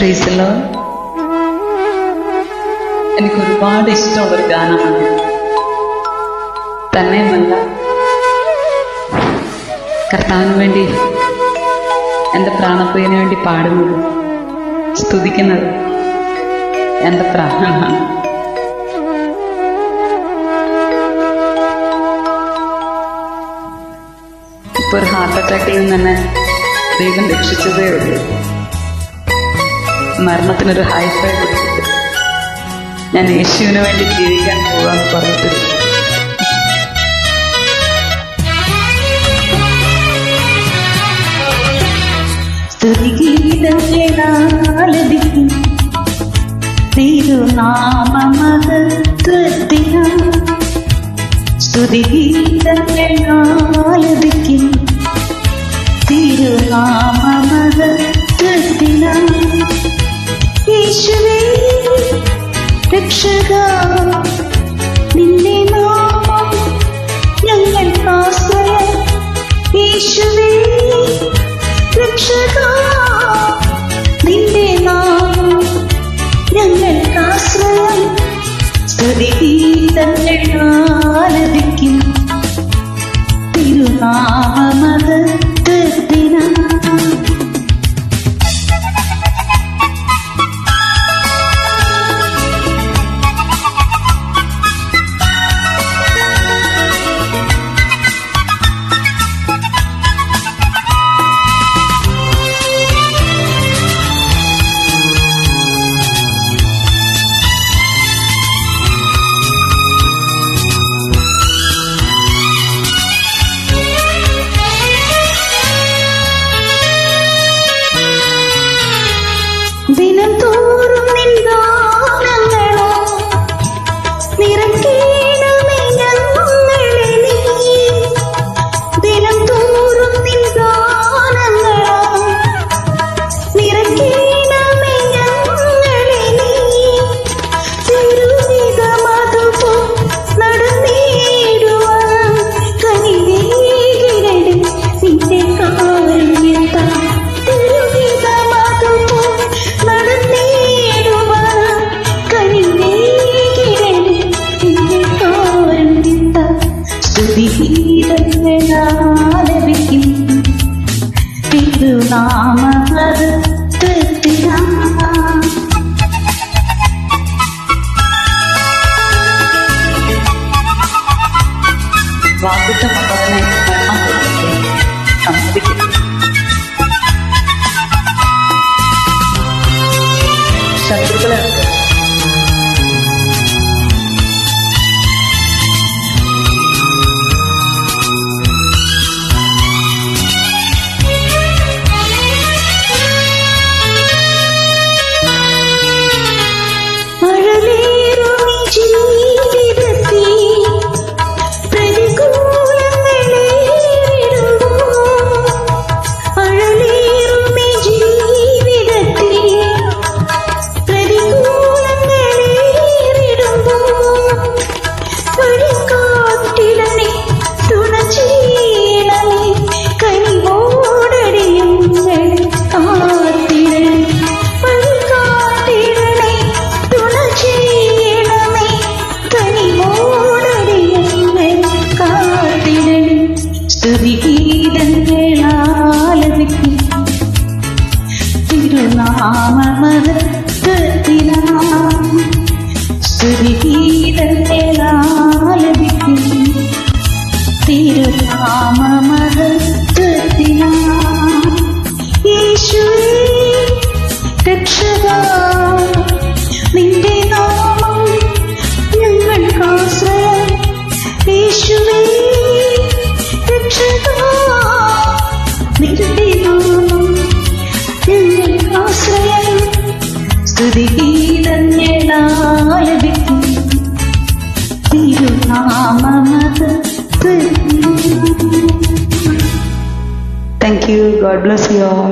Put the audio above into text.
ട്രീസിലോ എനിക്ക് ഒരുപാട് ഇഷ്ടമുള്ളൊരു ഗാനമാണ്. തന്നെയുമല്ല. കർത്താവിന് വേണ്ടി എന്റെ പ്രാണപ്രിയന് വേണ്ടി പാടുന്നത് സ്തുതിക്കുന്നത് എന്റെ പ്രാണമാണ്. ഇപ്പൊ ഒരു ഹാർട്ട് അറ്റാക്കിൽ നിന്ന് തന്നെ ദൈവം രക്ഷിച്ചതേ ഉള്ളൂ. മരണത്തിനൊരു ഹൈഫൈ കൊടുത്തിട്ട് ഞാൻ യേശുവിന് വേണ്ടി ജീവിക്കാൻ പോവാൻ പറഞ്ഞിട്ട് സ്തുതിഗീതങ്ങളാലപിക്കും തിരുനാമമഹത്വത്തിന സ്തുതിഗീതങ്ങളാലപിക്കും തിരുനാമമഹത്വത്തിന രക്ഷക ഞങ്ങൾക്കാശ്രയം യേശുവേ തിരുനാമമഹത്വത്തിനാ സ്തുതിഗീതങ്ങളാലപിക്കും തിരുനാമഹത്വത്തിനാ സ്തുതിഗീതങ്ങളാലപിക്കും തിരുനാമമഹത്വത്തിനാ സ്തുതിഗീതങ്ങളാലപിക്കും തിരുനാമമഹത്വത്തിനാ യേശുവേ രക്ഷക നിന്റെ നാമം ഞങ്ങൾക്കാശ്രയം സ്തുതിഗീതങ്ങളാലപിക്കും തിരുനാമമഹത്വത്തിനാ thank you God bless you all